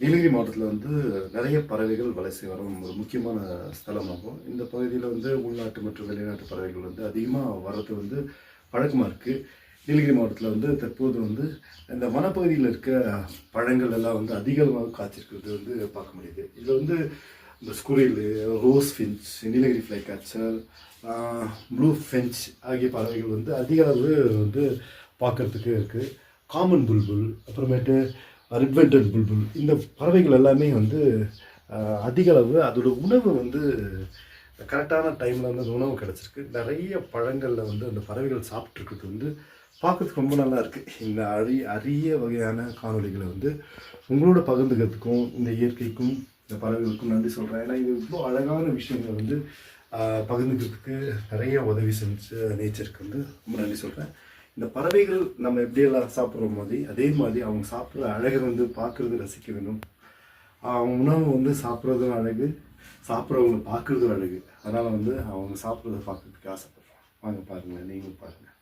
நீலகிரி மாவட்டத்தில் வந்து நிறைய பறவைகள் வலசை வரும் ஒரு முக்கியமான ஸ்தலமாகும். இந்த பகுதியில் வந்து உள்நாட்டு மற்றும் வெளிநாட்டு பறவைகள் வந்து அதிகமாக வர்றது வந்து வழக்கமாக இருக்குது நீலகிரி மாவட்டத்தில் வந்து தற்போது வந்து இந்த வனப்பகுதியில் இருக்க பழங்கள் எல்லாம் வந்து அதிகமாக காய்ச்சிருக்கிறது வந்து பார்க்க முடியுது. இதில் வந்து இந்த squirrel rose finch Nilgiri flycatcher blue finch ஆகிய பறவைகள் வந்து அதிக அளவு வந்து பார்க்குறதுக்கு இருக்குது காமன் புல்புல் அப்புறமேட்டு ரிட்வெண்டட் புல்புல் இந்த பறவைகள் எல்லாமே வந்து அதிகளவு அதிக அளவு அதோட உணவு வந்து கரெக்டான டைமில் வந்து அந்த உணவு கிடச்சிருக்கு. நிறைய பழங்களில் வந்து அந்த பறவைகள் சாப்பிட்ருக்கிறது வந்து பார்க்கறதுக்கு ரொம்ப நல்லா இருக்குது இந்த அரிய அரிய வகையான காணொளிகளை வந்து உங்களோட பகிர்ந்துக்கிறதுக்கும் இந்த இயற்கைக்கும் இந்த பறவைகளுக்கும் நன்றி சொல்கிறேன் ஏன்னா இது இவ்வளோ அழகான விஷயங்களை வந்து பகிர்ந்துக்கிறதுக்கு நிறைய உதவி செஞ்சு நேச்சருக்கு வந்து ரொம்ப நன்றி சொல்கிறேன் இந்த பறவைகள் நம்ம எப்படியெல்லாம் சாப்பிட்ற மாதிரி அதே மாதிரி அவங்க சாப்பிட்ற அழகை வந்து பார்க்குறது ரசிக்க வேணும் அவங்க உணவு வந்து சாப்பிட்றதும் அழகு சாப்பிட்றவங்களை பார்க்குறதும் அழகு. அதனால் வந்து அவங்க சாப்பிட்றத பார்க்கறதுக்கு ஆசைப்படுறோம் வாங்க பாருங்கள் நீங்களும் பாருங்கள்